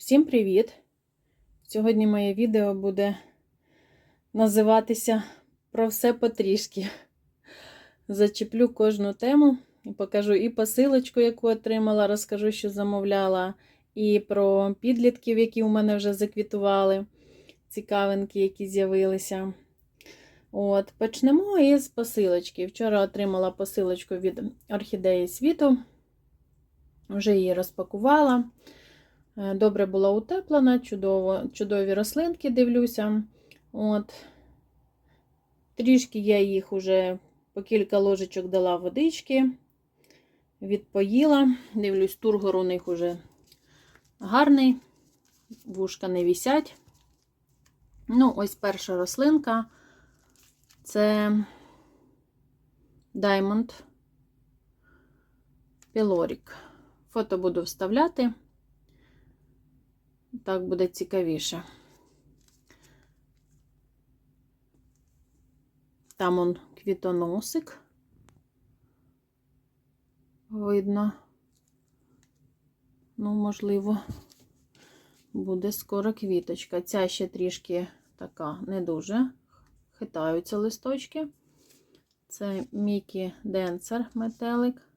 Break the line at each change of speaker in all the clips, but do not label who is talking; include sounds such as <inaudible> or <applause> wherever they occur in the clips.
Всім привіт! Сьогодні моє відео буде називатися Про все потрішки. Зачеплю кожну тему і покажу і посилочку, яку отримала, розкажу, що замовляла, і про підлітків, які у мене вже заквітували, цікавинки, які з'явилися. От, Почнемо із посилочки. Вчора отримала посилочку від Орхідеї світу, вже її розпакувала. Е, Добре була утеплена, чудово, чудові рослинки дивлюся. От. Трішки я їх уже по кілька ложечок дала водички, відпоїла. Дивлюсь, тургор у них уже гарний, вушка не вісять. Ну, ось перша рослинка це Diamond Pyloric. Фото буду вставляти. Так буде цікавіше. Там он квітоносик. Видно. Ну, можливо, буде скоро квіточка. Ця ще трішки така не дуже. Хитаються листочки. Це Мікі Денсер метелик.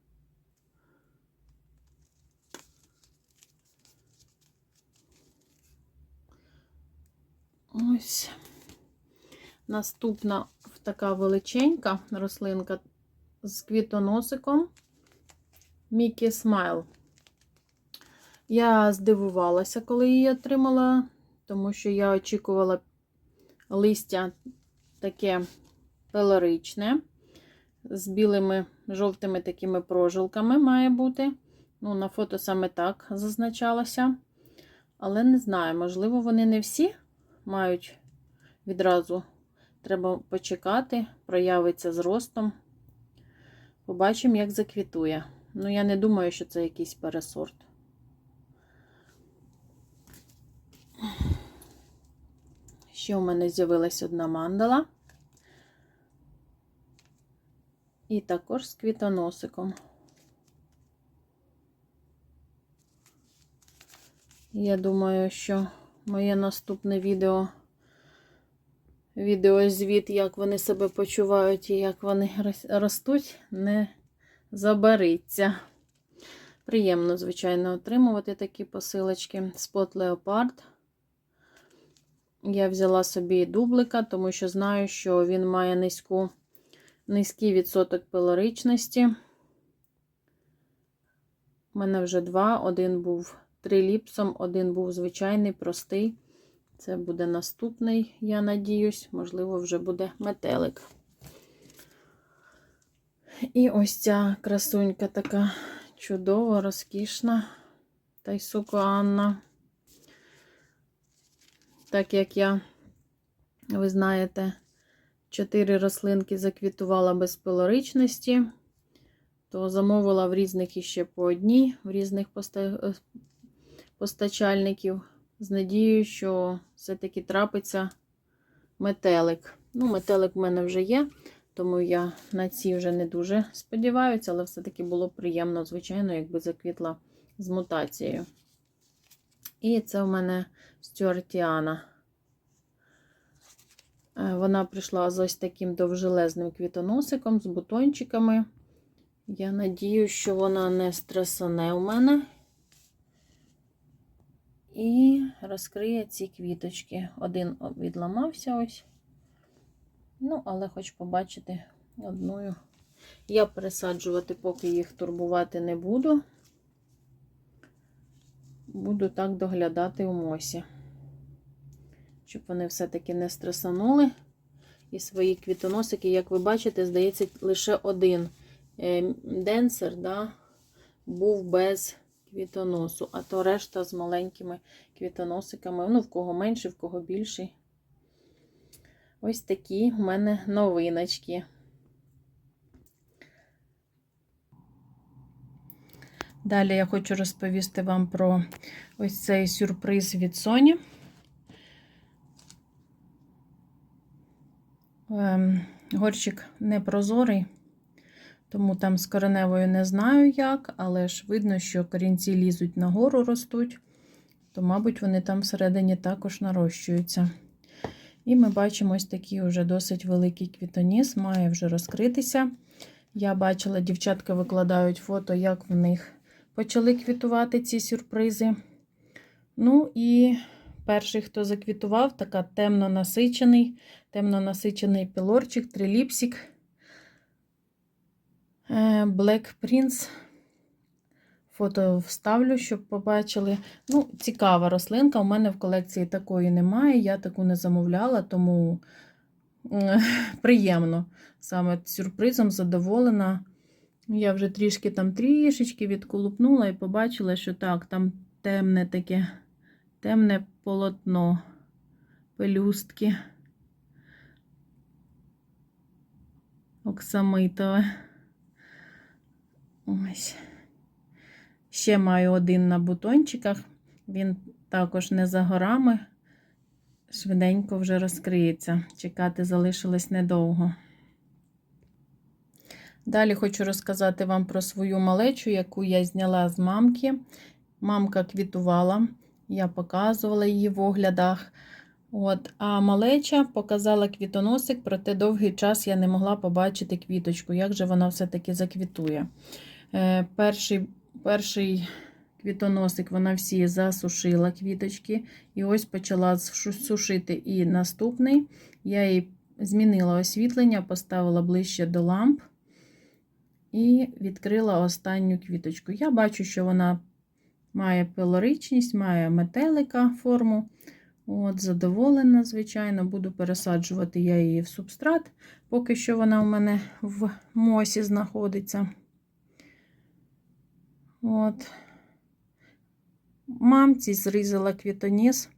Ось. Наступна така величенька рослинка з квітоносиком Мікі Смайл. Я здивувалася, коли її отримала, тому що я очікувала листя таке пелоричне, з білими жовтими такими прожилками має бути. Ну, на фото саме так зазначалося. Але не знаю, можливо, вони не всі мають відразу, треба почекати, проявиться з ростом. Побачимо, як заквітує. Ну, я не думаю, що це якийсь пересорт. Ще у мене з'явилась одна мандала. І також з квітоносиком. Я думаю, що моє наступне відео, відеозвіт, як вони себе почувають і як вони ростуть, не забариться. Приємно, звичайно, отримувати такі посилочки. Spot Leopard. Я взяла собі дублика, тому що знаю, що він має низьку, низький відсоток пилоричності. У мене вже два. Один був триліпсом, один був звичайний, простий. Це буде наступний, я надіюсь, можливо, вже буде метелик. І ось ця красунька така чудова, розкішна Тайсуко Анна. Так як я, ви знаєте, чотири рослинки заквітувала без пилоричності, то замовила в різних іще по одній, в різних постачальників. З надією, що все-таки трапиться метелик. Ну, метелик в мене вже є, тому я на ці вже не дуже сподіваюся, але все-таки було приємно, звичайно, якби заквітла з мутацією. І це в мене Стюартіана. Е, вона прийшла з ось таким довжелезним квітоносиком, з бутончиками. Я надію, що вона не стресане у мене. І розкриє ці квіточки. Один відламався ось. Ну, але хоч побачити одною. Я пересаджувати, поки їх турбувати не буду. Буду так доглядати у мосі. Щоб вони все-таки не стресанули. І свої квітоносики, як ви бачите, здається, лише один е, денсер да, був без квітоносу, а то решта з маленькими квітоносиками. Ну, в кого менший, в кого більший. Ось такі в мене новиночки. Далі я хочу розповісти вам про ось цей сюрприз від Sony. Ем, горщик непрозорий, тому там з кореневою не знаю як, але ж видно, що корінці лізуть нагору ростуть. то, мабуть, вони там всередині також нарощуються. І ми бачимо ось такий уже досить великий квітоніс, має вже розкритися. Я бачила, дівчатка викладають фото, як в них почали квітувати ці сюрпризи. Ну і перший, хто заквітував, така темно насичений, темно насичений пілорчик, триліпсик. Е, Black Prince. Фото вставлю, щоб побачили. Ну, цікава рослинка. У мене в колекції такої немає. Я таку не замовляла, тому е, <laughs> приємно. Саме сюрпризом задоволена. Я вже трішки там трішечки відколупнула і побачила, що так, там темне таке, темне полотно, пелюстки. Оксамитове. Ось. Ще маю один на бутончиках. Він також не за горами. Швиденько вже розкриється. Чекати залишилось недовго. Далі хочу розказати вам про свою малечу, яку я зняла з мамки. Мамка квітувала, я показувала її в оглядах. От, А малеча показала квітоносик, проте довгий час я не могла побачити квіточку, як же вона все-таки заквітує. Е, перший, перший квітоносик вона всі засушила квіточки. І ось почала сушити і наступний. Я їй змінила освітлення, поставила ближче до ламп і відкрила останню квіточку. Я бачу, що вона має пилоричність, має метелика форму. От, Задоволена, звичайно, буду пересаджувати я її в субстрат, поки що вона у мене в мосі знаходиться. От. Мамці зрізала квітоніс,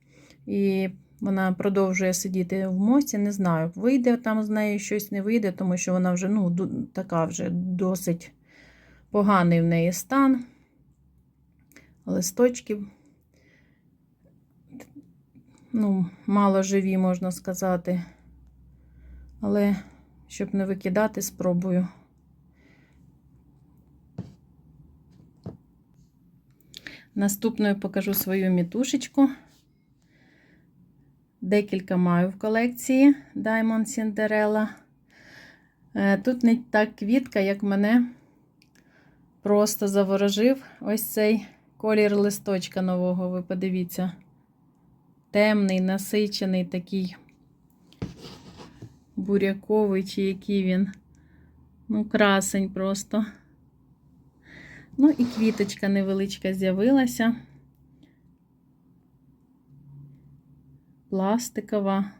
і вона продовжує сидіти в мосі. Не знаю, вийде там з нею щось не вийде, тому що вона вже ну, така вже досить поганий в неї стан. Листочки, ну, мало живі, можна сказати. Але щоб не викидати, спробую. Наступною покажу свою мітушечку. Декілька маю в колекції Diamond Cinderella. Е, Тут не так квітка, як мене просто заворожив ось цей колір листочка нового, ви подивіться. Темний, насичений, такий буряковий, чи який він. Ну, красень просто. Ну і квіточка невеличка з'явилася. Пластикова,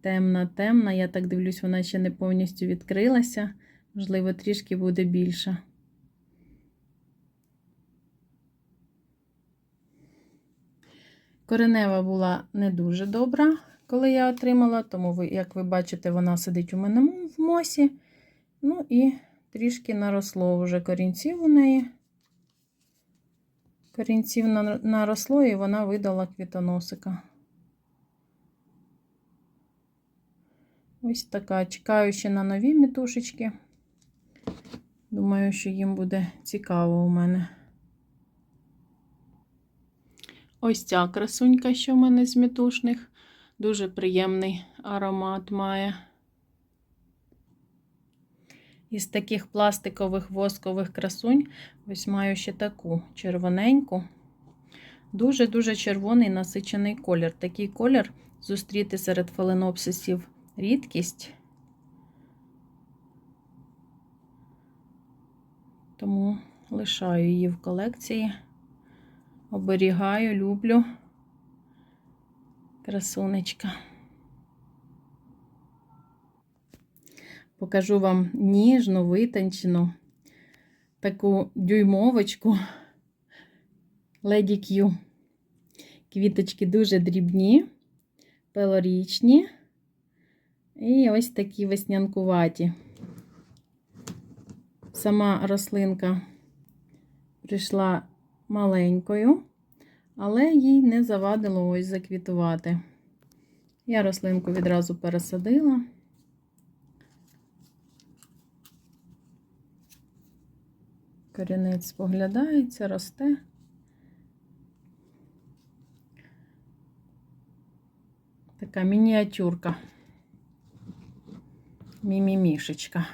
темна, темна. Я так дивлюсь, вона ще не повністю відкрилася. Можливо, трішки буде більша. Коренева була не дуже добра, коли я отримала, тому, як ви бачите, вона сидить у мене в мосі. Ну і трішки наросло вже корінців у неї. Корінців наросло, і вона видала квітоносика. Ось така. Чекаю ще на нові мітушечки. Думаю, що їм буде цікаво у мене. Ось ця красунька, що в мене з мітушних. Дуже приємний аромат має. Із таких пластикових воскових красунь, ось маю ще таку червоненьку. Дуже-дуже червоний насичений колір. Такий колір зустріти серед фаленопсисів рідкість. Тому лишаю її в колекції. Оберігаю, люблю красунечка. Покажу вам ніжну, витончену, таку дюймовочку Lady Q. Квіточки дуже дрібні, пелорічні і ось такі веснянкуваті. Сама рослинка прийшла маленькою, але їй не завадило ось заквітувати. Я рослинку відразу пересадила. Корінець споглядається, росте. Така мініатюрка. Мімімішечка.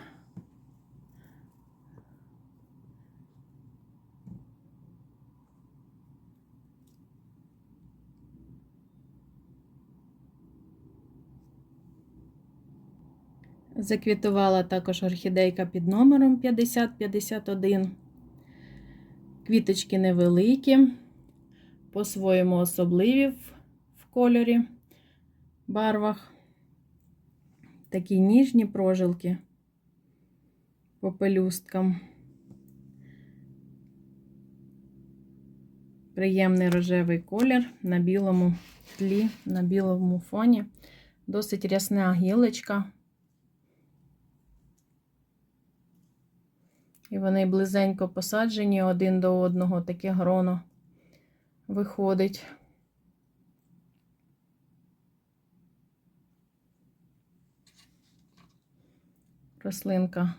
Заквітувала також орхідейка під номером 5051. Квіточки невеликі, по-своєму особливі в, кольорі, барвах. Такі ніжні прожилки по пелюсткам. Приємний рожевий колір на білому тлі, на білому фоні. Досить рясна гілочка. І вони близенько посаджені один до одного, таке гроно виходить. Рослинка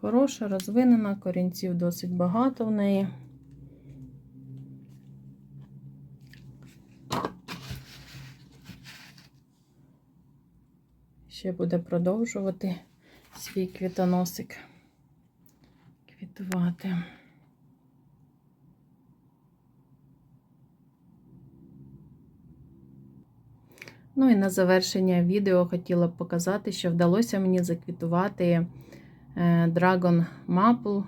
хороша, розвинена, корінців досить багато в неї. Ще буде продовжувати свій квітоносик квітувати. Ну і на завершення відео хотіла б показати, що вдалося мені заквітувати е, Dragon Maple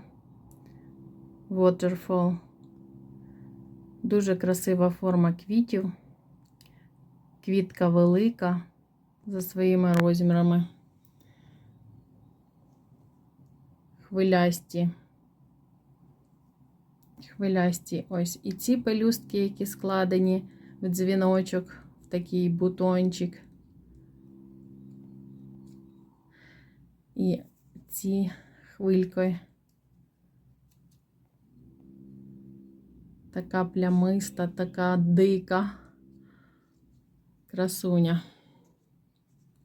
Waterfall. Дуже красива форма квітів. Квітка велика за своїми розмірами. Хвилясті. Хвилясті ось і ці пелюстки, які складені в дзвіночок в такий бутончик. І ці хвилькою. Така плямиста, така дика красуня.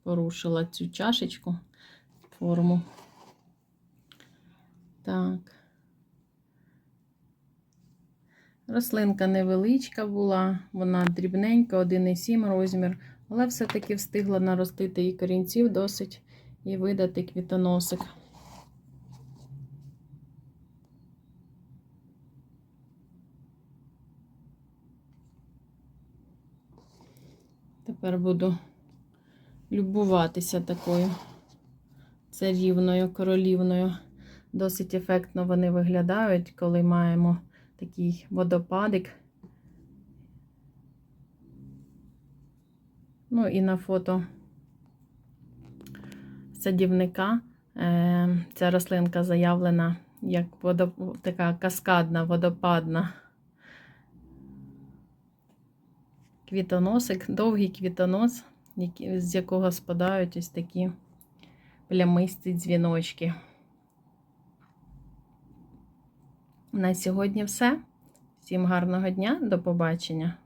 Порушила цю чашечку форму. Так. Рослинка невеличка була, вона дрібненька, 1,7 розмір, але все-таки встигла наростити і корінців досить і видати квітоносик. Тепер буду любуватися такою царівною, королівною. Досить ефектно вони виглядають, коли маємо такий водопадик. Ну і на фото садівника е, ця рослинка заявлена як водоп... така каскадна, водопадна. Квітоносик, довгий квітонос, з якого спадають ось такі плямисті дзвіночки. На сьогодні все. Всім гарного дня, до побачення!